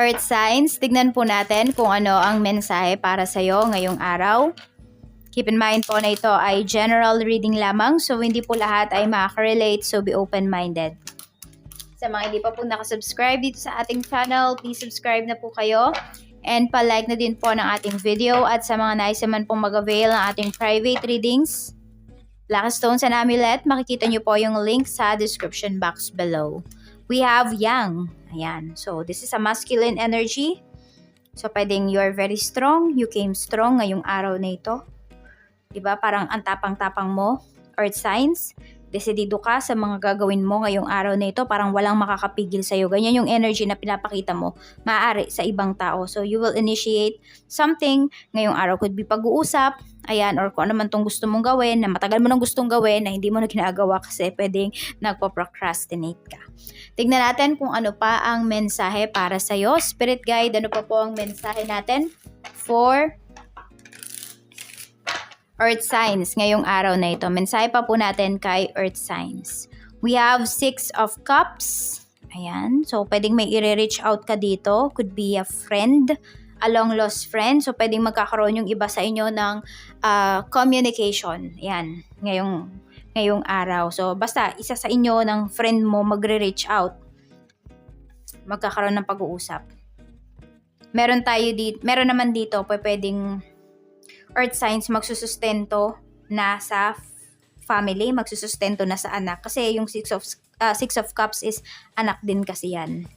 Earth signs, tignan po natin kung ano ang mensahe para sa'yo ngayong araw. Keep in mind po na ito ay general reading lamang, so hindi po lahat ay makaka-relate, so be open-minded. Sa mga hindi pa po nakasubscribe dito sa ating channel, please subscribe na po kayo. And pa-like na din po ng ating video at sa mga nais naman pong mag-avail ng ating private readings, Blackstones and Amulet, makikita nyo po yung link sa description box below. We have Yang. Ayan. So, this is a masculine energy. So, pwedeng you're very strong. You came strong ngayong araw na ito. 'Di ba Parang ang tapang-tapang mo. Earth signs. Desidido ka sa mga gagawin mo ngayong araw na ito. Parang walang makakapigil sa'yo. Ganyan yung energy na pinapakita mo. Maaari sa ibang tao. So, you will initiate something ngayong araw. Could be pag-uusap. Ayan. Or kung ano man tong gusto mong gawin na matagal mo nang gustong gawin na hindi mo na ginagawa kasi pwedeng nagpo-procrastinate ka. Tignan natin kung ano pa ang mensahe para sa'yo. Spirit guide, ano pa po ang mensahe natin for Earth signs ngayong araw na ito. Mensahe pa po natin kay Earth signs. We have Six of Cups. Ayan. So, pwedeng may i-reach out ka dito. Could be a friend, a long lost friend. So, pwedeng magkakaroon yung iba sa inyo ng ah, communication. Ayan. Ngayong, ngayong araw. So, basta isa sa inyo ng friend mo magre-reach out. Magkakaroon ng pag-uusap. Meron tayo dito, meron naman dito, pwedeng earth signs magsusustento na sa family, magsusustento na sa anak. Kasi yung six of, ah, six of cups is anak din kasi yan.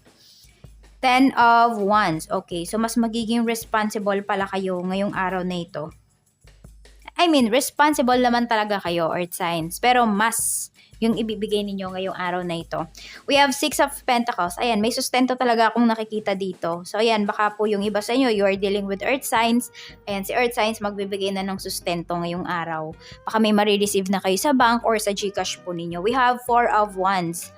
Ten of wands. Okay, so mas magiging responsible pala kayo ngayong araw na ito. I mean, responsible naman talaga kayo, earth signs. Pero mas yung ibibigay ninyo ngayong araw na ito. We have Six of Pentacles. Ayan, may sustento talaga akong nakikita dito. So, ayan, baka po yung iba sa inyo, you are dealing with earth signs. Ayan, si earth signs magbibigay na ng sustento ngayong araw. Baka may marireceive na kayo sa bank or sa Gcash po ninyo. We have Four of Wands.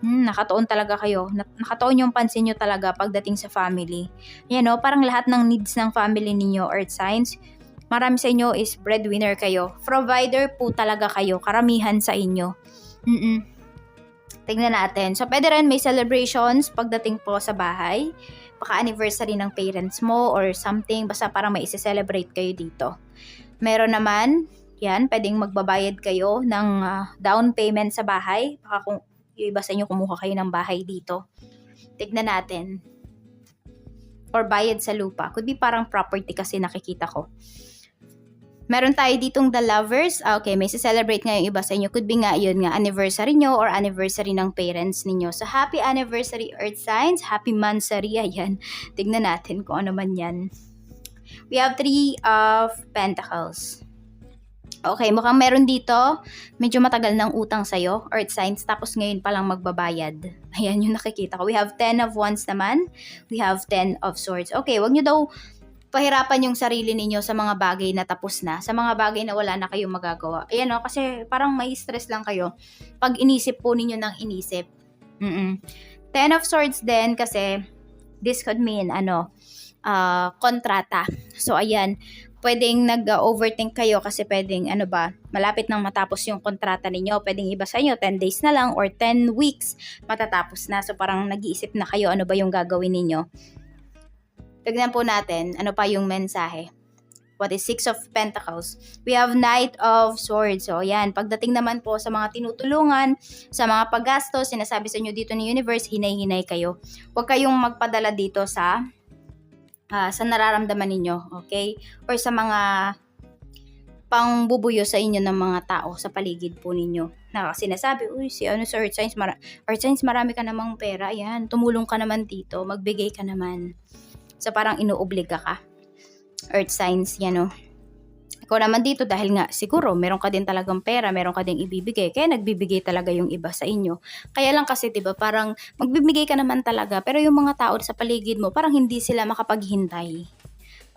Hmm, nakatoon talaga kayo. Na- Nakatoon yung pansin nyo talaga pagdating sa family. Yan o, parang lahat ng needs ng family ninyo, earth signs, marami sa inyo is breadwinner kayo. Provider po talaga kayo, karamihan sa inyo. Mm-mm. Tingnan natin. So, pwede rin may celebrations pagdating po sa bahay. Baka anniversary ng parents mo or something. Basta parang may isi-celebrate kayo dito. Meron naman, yan, pwedeng magbabayad kayo ng ah, down payment sa bahay. Baka kung yung iba sa inyo kumuha kayo ng bahay dito. Tignan natin. Or bayad sa lupa. Could be parang property kasi nakikita ko. Meron tayo ditong The Lovers. Ah, Okay, may celebrate nga yung iba sa inyo. Could be nga yun nga, anniversary nyo or anniversary ng parents ninyo. So, happy anniversary Earth Signs. Happy Mansari. Ayan. Tignan natin kung ano man yan. We have Three of Pentacles. Okay, mukhang meron dito. Medyo matagal ng utang sa'yo, Earth Signs. Tapos ngayon pa lang magbabayad. Ayan yung nakikita ko. We have 10 of Wands naman. We have 10 of Swords. Okay, wag nyo daw pahirapan yung sarili ninyo sa mga bagay na tapos na, sa mga bagay na wala na kayong magagawa. Ayan o, kasi parang may stress lang kayo pag inisip po ninyo ng inisip. Mm-mm. Ten of Swords din kasi this could mean ano, ah, kontrata. So ayan, pwedeng nag-overthink kayo kasi pwedeng ano ba, malapit nang matapos yung kontrata ninyo. Pwedeng iba sa inyo, 10 days na lang or 10 weeks matatapos na. So parang nag-iisip na kayo ano ba yung gagawin ninyo. Tignan po natin, ano pa yung mensahe. What is Six of Pentacles? We have Knight of Swords. So, yan. Pagdating naman po sa mga tinutulungan, sa mga paggastos, sinasabi sa inyo dito ni Universe, hinay-hinay kayo. Huwag kayong magpadala dito sa ah, sa nararamdaman ninyo, okay? Or sa mga pangbubuyo sa inyo ng mga tao sa paligid po ninyo. Na sinasabi, uy, si ano sa Earth Signs, mara- Earth Signs, marami ka namang pera. Ayan, tumulong ka naman dito, magbigay ka naman. So, parang inuobliga ka. Earth signs, yan o. Ikaw naman dito dahil nga siguro meron ka din talagang pera, meron ka din ibibigay, kaya nagbibigay talaga yung iba sa inyo. Kaya lang kasi 'di ba, parang magbibigay ka naman talaga, pero yung mga tao sa paligid mo, parang hindi sila makapaghintay.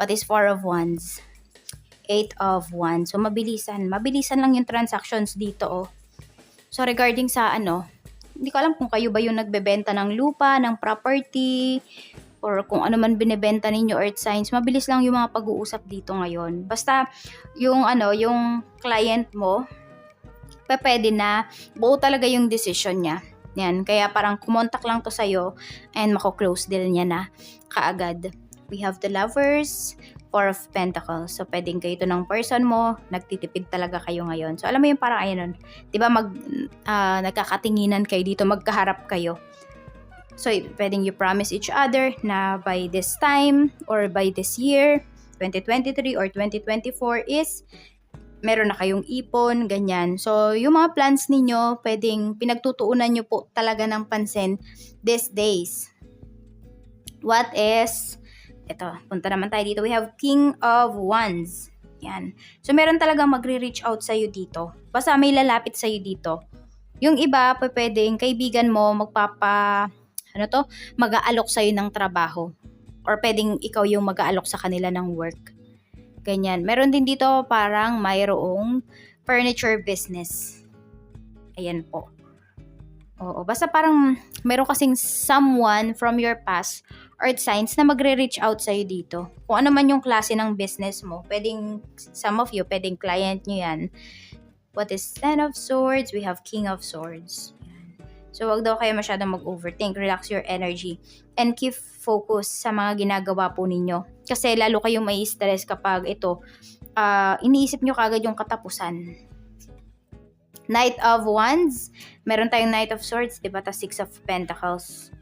What is four of wands? Eight of wands. So mabilisan, mabilisan lang yung transactions dito oh. So regarding sa ano, hindi ko alam kung kayo ba yung nagbebenta ng lupa, ng property, or kung ano man binebenta ninyo earth signs, mabilis lang yung mga pag-uusap dito ngayon. Basta yung ano, yung client mo, pwede na buo talaga yung decision niya. Yan, kaya parang kumontak lang to sa'yo and mako-close deal niya na kaagad. We have the lovers, four of pentacles. So, pwedeng kayo ito ng person mo, nagtitipid talaga kayo ngayon. So, alam mo yung parang ayun, di ba mag, ah, nagkakatinginan kayo dito, magkaharap kayo. So, pwedeng you promise each other na by this time or by this year, 2023 or 2024 is meron na kayong ipon, ganyan. So, yung mga plans ninyo, pwedeng pinagtutuunan nyo po talaga ng pansin these days. What is, ito, punta naman tayo dito. We have King of Wands. Yan. So, meron talagang magre-reach out sa'yo dito. Basta may lalapit sa'yo dito. Yung iba, pwedeng kaibigan mo, magpapa, ano to, mag-aalok sa'yo ng trabaho. Or pwedeng ikaw yung mag-aalok sa kanila ng work. Ganyan. Meron din dito parang mayroong furniture business. Ayan po. Oo, basta parang meron kasing someone from your past earth signs na magre-reach out sa'yo dito. Kung ano man yung klase ng business mo, pwedeng, some of you, pwedeng client nyo yan. What is Ten of Swords? We have King of Swords. Yan. So, wag daw kayo masyadong mag-overthink. Relax your energy. And keep focus sa mga ginagawa po ninyo. Kasi lalo kayong may stress kapag ito, ah, iniisip nyo kagad yung katapusan. Knight of Wands. Meron tayong Knight of Swords, di ba? Tas Six of Pentacles.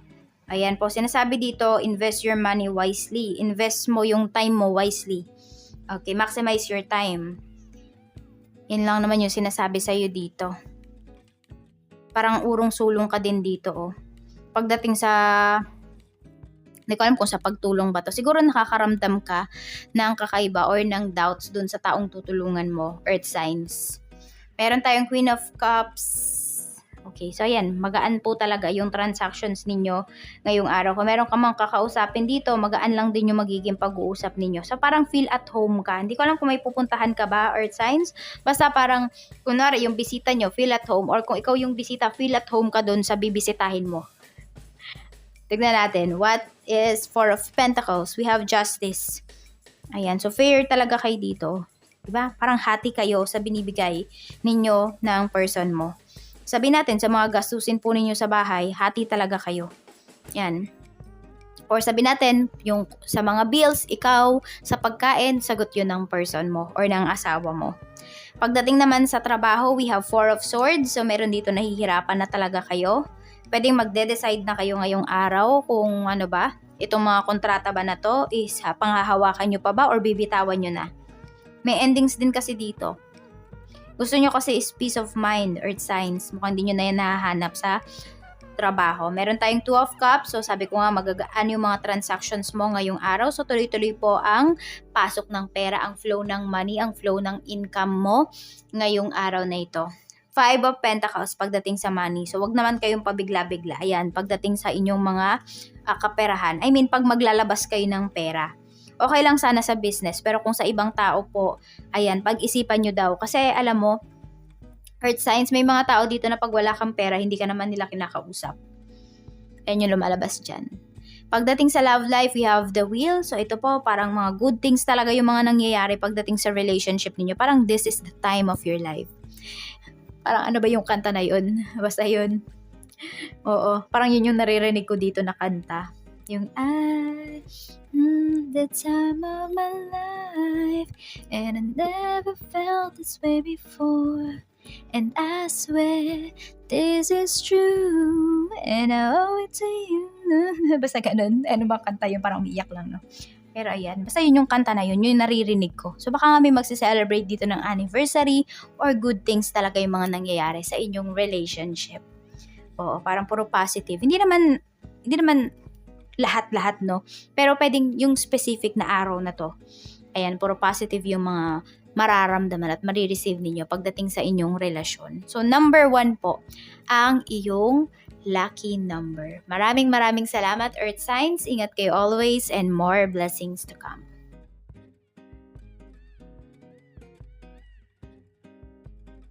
Ayan po, sinasabi dito, invest your money wisely. Invest mo yung time mo wisely. Okay, maximize your time. Yun lang naman yung sinasabi sa'yo dito. Parang urong-sulong ka din dito, oh. Pagdating sa... Hindi ko alam kung sa pagtulong ba to. Siguro nakakaramdam ka ng kakaiba or ng doubts dun sa taong tutulungan mo, earth signs. Meron tayong Queen of Cups. Okay, so ayan, magaan po talaga yung transactions ninyo ngayong araw. Kung meron ka mang kakausapin dito, magaan lang din yung magiging pag-uusap ninyo. So parang feel at home ka. Hindi ko alam kung may pupuntahan ka ba, Earth Signs. Basta parang, kunwari, yung bisita nyo, feel at home. Or kung ikaw yung bisita, feel at home ka dun sa bibisitahin mo. Tignan natin, what is Four of Pentacles? We have Justice. Ayan, so fair talaga kayo dito. Diba? Parang hati kayo sa binibigay ninyo ng person mo. Sabi natin, sa mga gastusin po ninyo sa bahay, hati talaga kayo. Yan. Or sabi natin, yung sa mga bills, ikaw, sa pagkain, sagot yun ng person mo or ng asawa mo. Pagdating naman sa trabaho, we have Four of Swords. So, meron dito nahihirapan na talaga kayo. Pwedeng magde-decide na kayo ngayong araw kung ano ba, itong mga kontrata ba na to is ha, panghahawakan nyo pa ba or bibitawan nyo na. May endings din kasi dito. Gusto nyo kasi is peace of mind, earth signs. Mukhang hindi nyo na yan nahahanap sa trabaho. Meron tayong two of cups. So sabi ko nga magagaan yung mga transactions mo ngayong araw. So tuloy-tuloy po ang pasok ng pera, ang flow ng money, ang flow ng income mo ngayong araw na ito. Five of Pentacles pagdating sa money. So, wag naman kayong pabigla-bigla. Ayan, pagdating sa inyong mga ah, kaperahan. I mean, pag maglalabas kayo ng pera. Okay lang sana sa business, pero kung sa ibang tao po, ayan, pag-isipan nyo daw. Kasi alam mo, Earth Signs, may mga tao dito na pag wala kang pera, hindi ka naman nila kinakausap. Ayan yung lumalabas dyan. Pagdating sa love life, we have the wheel. So ito po, parang mga good things talaga yung mga nangyayari pagdating sa relationship ninyo. Parang this is the time of your life. Parang ano ba yung kanta na yun? Basta yun. Oo, parang yun yung naririnig ko dito na kanta. Yung I, mm, the time of my life, and I never felt this way before. And I swear this is true, and I owe it to you. Basta ganun. Ano ba kanta yun? Parang umiiyak lang, no? Pero ayan, basta yun yung kanta na yun, yun yung naririnig ko. So baka nga may magse-celebrate dito ng anniversary or good things talaga yung mga nangyayari sa inyong relationship. Oo, parang puro positive. Hindi naman, hindi naman lahat-lahat, no? Pero pwedeng yung specific na araw na to, ayan, puro positive yung mga mararamdaman at marireceive ninyo pagdating sa inyong relasyon. So, number one po, ang iyong lucky number. Maraming maraming salamat, Earth Signs. Ingat kayo always and more blessings to come.